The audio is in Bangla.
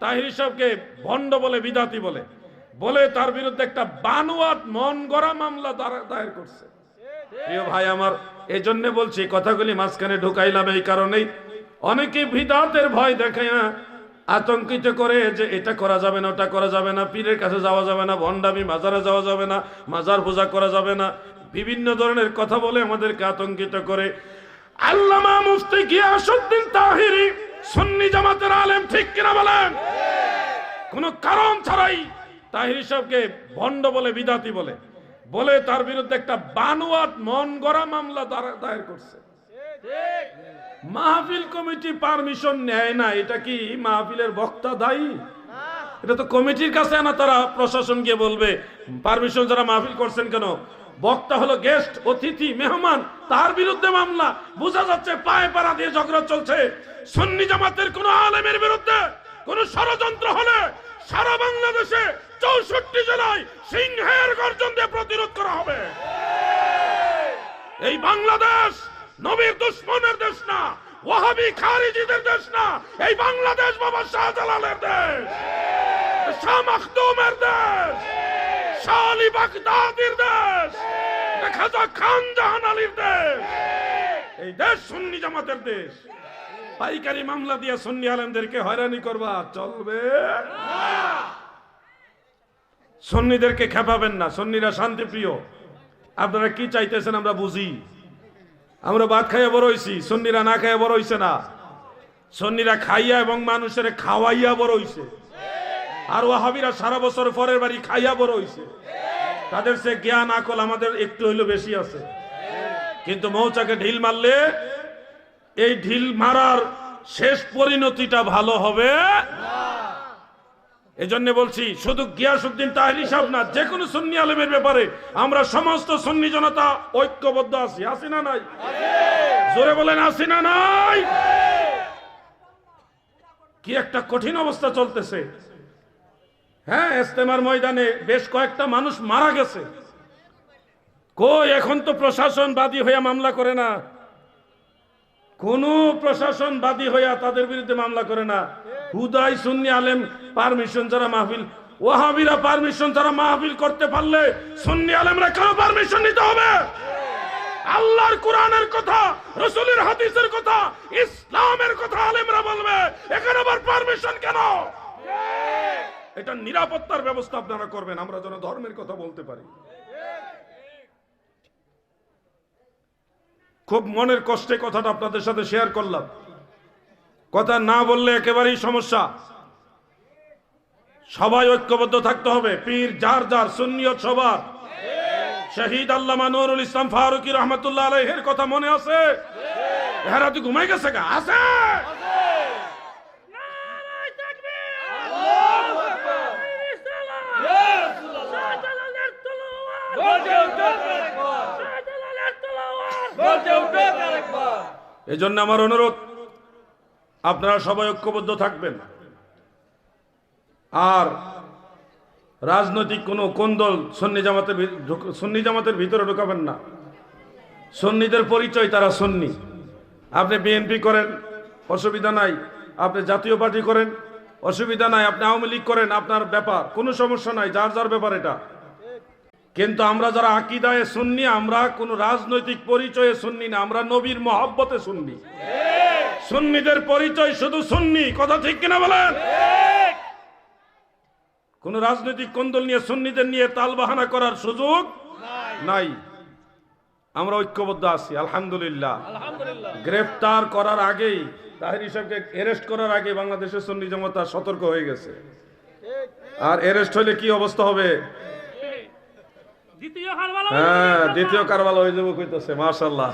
তাহির সাহেবকে ভণ্ড বলে বিদাতি বলে বলে তার বিরুদ্ধে একটা বানোয়াট মন গড়া মামলা দায়ের করছে। প্রিয় ভাই আমার এই জন্য বলছি কথাগুলি মাঝখানে ঢুকাইলাম এই কারণেই। অনেকে বিদাতের ভয় দেখায় আতঙ্কিত করে যে এটা করা যাবে না, ওটা করা যাবে না, পীরের কাছে যাওয়া যাবে না, ভণ্ডামি, মাজারে যাওয়া যাবে না, মাজার পূজা করা যাবে না, বিভিন্ন ধরনের কথা বলে আমাদেরকে আতঙ্কিত করে। আল্লামা মুফতি গিয়াসউদ্দিন তাহিরি সুন্নি জামাতের আলেম ঠিক কিনা বলেন? কোনো কারণ ছাড়াই তাহির সাহেবকে ভণ্ড বলে, বিদাতি বলে। বলে তার বিরুদ্ধে একটা বানুয়াত মন গড়া মামলা দায়ের করছে। মাহফিল কমিটি পারমিশন নেয় না, এটা কি মাহফিলের বক্তা দায়ী? এটা তো কমিটির কাছে না তারা প্রশাসন গিয়ে বলবে পারমিশন যারা মাহফিল করছেন কেন? বক্তা হলো গেস্ট অতিথি, মেহমান, তার বিরুদ্ধে মামলা। বোঝা যাচ্ছে পায়ে পাড়া দিয়ে ঝগড়া চলছে। সুন্নি জামাতের কোন আলেমের বিরুদ্ধে কোন ষড়যন্ত্র হলে সারা বাংলাদেশে চৌষট্টি জেলায় সিংহের গর্জন দিয়ে প্রতিরোধ করা হবে। এই বাংলাদেশ নবীর দুশ্মনের দেশ না, ওয়াহাবি খারিজিদের দেশ না, এই বাংলাদেশ বাবা শাহজালালের দেশ। শাহ মাখদুমের দেশ শাহ আলী বাগদাদির দেশ খাজা খান জাহান আলীর দেশ। এই দেশ সুন্নি জামাতের দেশ। পাইকারি মামলা দিয়ে সুন্নি আলেমদেরকে হয়রানি করবা, চলবে। সন্নিদেরকে খেপাবেন না, সন্নিরা শান্তিপ্রিয়। আপনারা কি চাইতেছেন আমরা বুঝি? আমরা ভাত খাইয়া বড় হইছি, সন্নিরা না খাইয়া বড় হইছে না। সন্নিরা খাইয়া এবং মানুষের খাওয়াইয়া বড় আর ওয়াহাবিরা সারা বছর পরের বাড়ি খাইয়া বড় হইছে। তাদের সে জ্ঞান, আকল আমাদের একটু হইল বেশি আছে। কিন্তু মৌচাকে ঢিল মারলে এই ঢিল মারার শেষ পরিণতিটা ভালো হবে। এজন্য বলছি, শুধু গিয়াসুদ্দিন তাহলি সাহেব না যে কোনো সুন্নি আলেমের ব্যাপারে আমরা সমস্ত সুন্নি জনতা ঐক্যবদ্ধ আছি। আছি না নাই? জোরে বলেন, আছি না নাই? কি একটা কঠিন অবস্থা চলতেছে। হ্যাঁ ইস্তেমার ময়দানে বেশ কয়েকটা মানুষ মারা গেছে। কই, এখন তো প্রশাসন বাদী হইয়া মামলা করে না। কোন প্রশাসন বাদী হইয়া তাদের বিরুদ্ধে মামলা করে না। হুদাই সুন্নি আলেম পারমিশন যারা মাহফিল, ওয়াহাবিরা পারমিশন যারা মাহফিল করতে পারলে সুন্নি আলেমরা কেন পারমিশন নিতে হবে? আল্লাহর কোরআনের কথা, রসুলের হাদিসের কথা, ইসলামের কথা আলেমরা বলবে। এখানে আবার পারমিশন কেন? এটা নিরাপত্তার ব্যবস্থা আপনারা করবেন, আমরা যেন ধর্মের কথা বলতে পারি। খুব মনের কষ্টে কথাটা আপনাদের সাথে শেয়ার করলাম। কথা না বললে একেবারেই সমস্যা। সবাই ঐক্যবদ্ধ থাকতে হবে, পীর যার যার, সুন্নিয়ত সবার। শহীদ আল্লামা নুরুল ইসলাম ফারুকি রহমতুল্লাহ আলাইহের কথা মনে আছে? এরা তুই ঘুমাই গেছে গা, আছে? এই জন্য আমার অনুরোধ, আপনারা সবাই ঐক্যবদ্ধ থাকবেন। আর রাজনৈতিক কোনো কোন্দল সন্নি জামাতের সন্নি জামাতের ভিতরে ঢুকাবেন না। সন্নিদের পরিচয় তারা সন্নি। আপনি বিএনপি করেন, অসুবিধা নাই। আপনি জাতীয় পার্টি করেন, অসুবিধা নাই। আপনি আওয়ামী লীগ করেন, আপনার ব্যাপার। কোনো সমস্যা নাই, যার যার ব্যাপার এটা। কিন্তু আমরা যারা আকিদায় শুননি আমরা কোন রাজনৈতিক পরিচয়ে শুননি না আমরা নবীর মহব্বতে শুননি সুন্নিদের পরিচয় শুধু সুন্নি কথা ঠিক কিনা বলেন? কোন রাজনৈতিক কন্দল নিয়ে সুন্নিদের নিয়ে তালবাহানা করার সুযোগ নাই। আমরা ঐক্যবদ্ধ আছি আলহামদুলিল্লাহ। গ্রেফতার করার আগেই তাহির হিসাবকে অ্যারেস্ট করার আগে বাংলাদেশের সুন্নি জমতা সতর্ক হয়ে গেছে। আর অ্যারেস্ট হলে কি অবস্থা হবে? দ্বিতীয় কারবালা হয়ে যাব কইতেছে মার্শাল্লাহ